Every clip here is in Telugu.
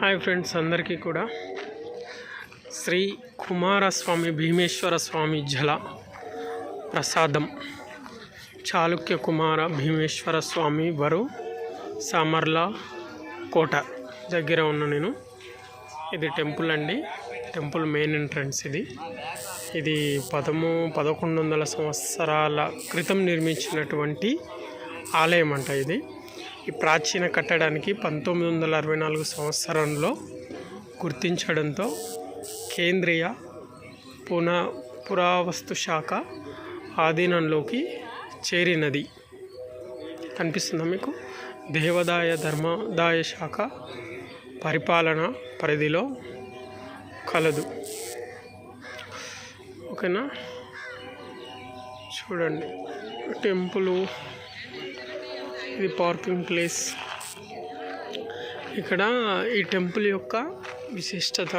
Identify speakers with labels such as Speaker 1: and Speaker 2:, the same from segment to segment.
Speaker 1: హాయ్ ఫ్రెండ్స్ అందరికీ కూడా. శ్రీ కుమారస్వామి భీమేశ్వర స్వామి జల ప్రసాదం. చాళుక్య కుమార భీమేశ్వర స్వామి వరు సామర్ల కోట దగ్గర ఉన్న నేను. ఇది టెంపుల్ అండి. టెంపుల్ మెయిన్ ఎంట్రన్స్ ఇది. ఇది పదము పదకొండు వందల సంవత్సరాల క్రితం నిర్మించినటువంటి ఆలయం అంట ఇది. ఈ ప్రాచీన కట్టడానికి పంతొమ్మిది వందల అరవై నాలుగు సంవత్సరంలో గుర్తించడంతో కేంద్రీయ పున పురావస్తు శాఖ ఆధీనంలోకి చేరినది. కనిపిస్తుందా మీకు? దేవాదాయ ధర్మాదాయ శాఖ పరిపాలన పరిధిలో కలదు. ఓకేనా? చూడండి. టెంపులు ఇది పార్కింగ్ ప్లేస్. ఇక్కడ ఈ టెంపుల్ యొక్క విశిష్టత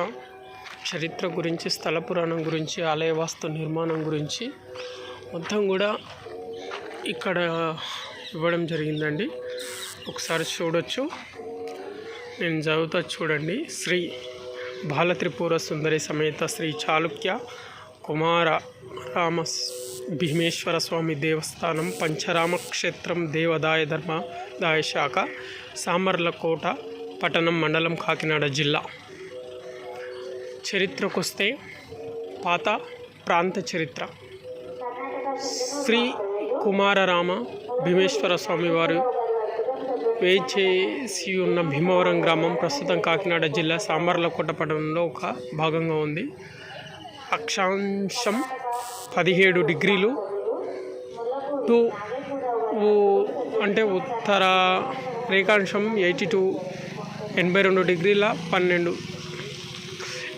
Speaker 1: చరిత్ర గురించి స్థల పురాణం గురించి ఆలయ వాస్తు నిర్మాణం గురించి మొత్తం కూడా ఇక్కడ ఇవ్వడం జరిగిందండి. ఒకసారి చూడొచ్చు. నేను చదువుతా చూడండి. శ్రీ బాలత్రిపుర సుందరి సమేత శ్రీ చాళుక్య కుమార రామ భీమేశ్వర స్వామి దేవస్థానం పంచరామ క్షేత్రం దేవదాయ ధర్మదాయ శాఖ సామర్లకోట పట్టణం మండలం కాకినాడ జిల్లా. చరిత్రకొస్తే పాత ప్రాంత చరిత్ర. శ్రీ కుమారరామ భీమేశ్వర స్వామి వారు వేచేసి ఉన్న భీమవరం గ్రామం ప్రస్తుతం కాకినాడ జిల్లా సామర్లకోట పట్టణంలో ఒక భాగంగా ఉంది. అక్షాంశం పదిహేడు డిగ్రీలు టూ అంటే ఉత్తర రేఖాంశం ఎయిటీ టూ ఎనభై రెండు డిగ్రీల పన్నెండు.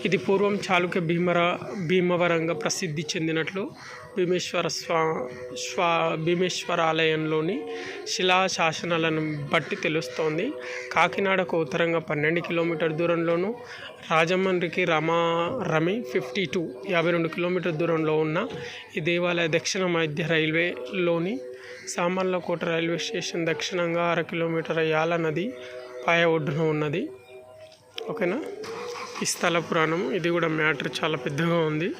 Speaker 1: ఇది పూర్వం చాళుక్య భీమర భీమవరంగా ప్రసిద్ధి చెందినట్లు భీమేశ్వర స్వా స్వా భీమేశ్వర ఆలయంలోని శిలా శాసనాలను బట్టి తెలుస్తోంది. కాకినాడకు ఉత్తరంగా పన్నెండు కిలోమీటర్ దూరంలోను రాజమండ్రికి రమా రమి ఫిఫ్టీ టూ యాభై రెండు కిలోమీటర్ దూరంలో ఉన్న ఈ దేవాలయ దక్షిణ మధ్య రైల్వేలోని సామర్లకోట రైల్వే స్టేషన్ దక్షిణంగా అర కిలోమీటర్ యాల నది పాయ ఒడ్డున ఉన్నది. ఓకేనా? ఈ స్థల పురాణం ఇది కూడా మ్యాటర్ చాలా పెద్దగా ఉంది.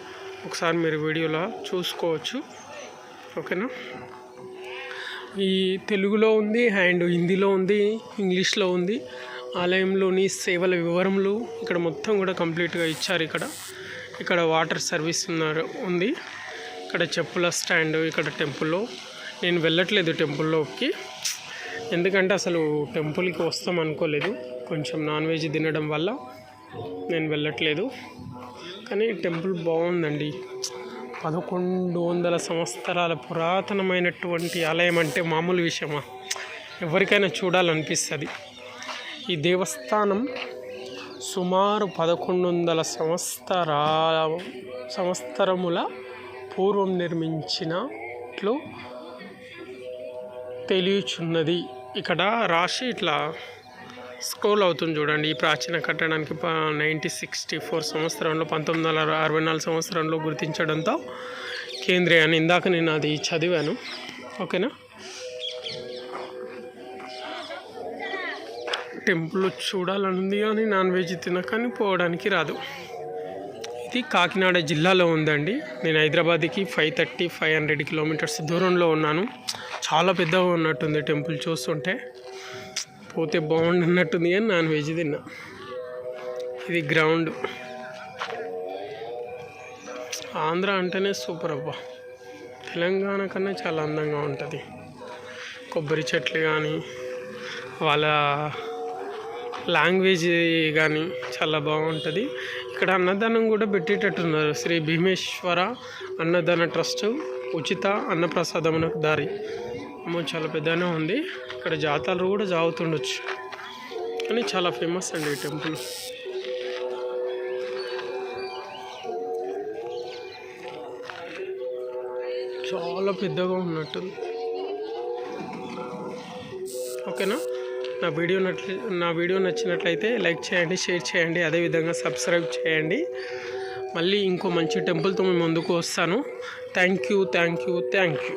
Speaker 1: ఒకసారి మీరు వీడియోలో చూసుకోవచ్చు. ఓకేనా? ఈ తెలుగులో ఉంది అండ్ హిందీలో ఉంది ఇంగ్లీష్లో ఉంది. ఆలయంలోని సేవల వివరములు ఇక్కడ మొత్తం కూడా కంప్లీట్గా ఇచ్చారు ఇక్కడ. ఇక్కడ వాటర్ సర్వీస్ ఉన్నారు ఉంది. ఇక్కడ చెప్పుల స్టాండ్ ఇక్కడ టెంపుల్లో. నేను వెళ్ళట్లేదు టెంపుల్లోకి. ఎందుకంటే అసలు టెంపుల్కి వస్తాం అనుకోలేదు. కొంచెం నాన్ వెజ్ తినడం వల్ల నేను వెళ్ళట్లేదు. కానీ టెంపుల్ బాగుందండి. పదకొండు వందల సంవత్సరాల పురాతనమైనటువంటి ఆలయం అంటే మామూలు విషయమా? ఎవరికైనా చూడాలనిపిస్తుంది. ఈ దేవస్థానం సుమారు పదకొండు వందల సంవత్సరాల సంవత్సరముల పూర్వం నిర్మించినట్లు తెలియచున్నది. ఇక్కడ రాసి ఇట్లా స్కూల్ అవుతుంది చూడండి. ఈ ప్రాచీన కట్టడానికి నైన్టీన్ సిక్స్టీ ఫోర్ సంవత్సరంలో పంతొమ్మిది వందల అరవై నాలుగు సంవత్సరంలో గుర్తించడంతో కేంద్రీయ అని ఇందాక నేను అది చదివాను. ఓకేనా? టెంపుల్ చూడాలనుంది కానీ నాన్ వెజ్ తినకని పోవడానికి రాదు. ఇది కాకినాడ జిల్లాలో ఉందండి. నేను హైదరాబాద్కి five thirty five hundred kilometres దూరంలో ఉన్నాను. చాలా పెద్దగా ఉన్నట్టుంది టెంపుల్ చూస్తుంటే. పోతే బాగుండన్నట్టుంది కానీ నాన్ వెజ్ తిన్నా. ఇది గ్రౌండ్. ఆంధ్ర అంటేనే సూపర్ అబ్బా. తెలంగాణ కన్నా చాలా అందంగా ఉంటుంది. కొబ్బరి చెట్లు కానీ వాళ్ళ లాంగ్వేజ్ కానీ చాలా బాగుంటుంది. ఇక్కడ అన్నదానం కూడా పెట్టేటట్టున్నారు. శ్రీ భీమేశ్వర అన్నదాన ట్రస్ట్ ఉచిత అన్నప్రసాదమునకు దారి. అమ్మో చాలా పెద్దనే ఉంది. ఇక్కడ జాతరలు కూడా జాగుతుండొచ్చు కానీ చాలా ఫేమస్ అండి ఈ టెంపుల్ చాలా పెద్దగా ఉన్నట్టుంది ఓకేనా? నా వీడియో నట్లు నా వీడియో నచ్చినట్లయితే లైక్ చేయండి షేర్ చేయండి అదేవిధంగా సబ్స్క్రైబ్ చేయండి. మళ్ళీ ఇంకో మంచి టెంపుల్తో మేము ముందుకు వస్తాను. Thank you thank you thank you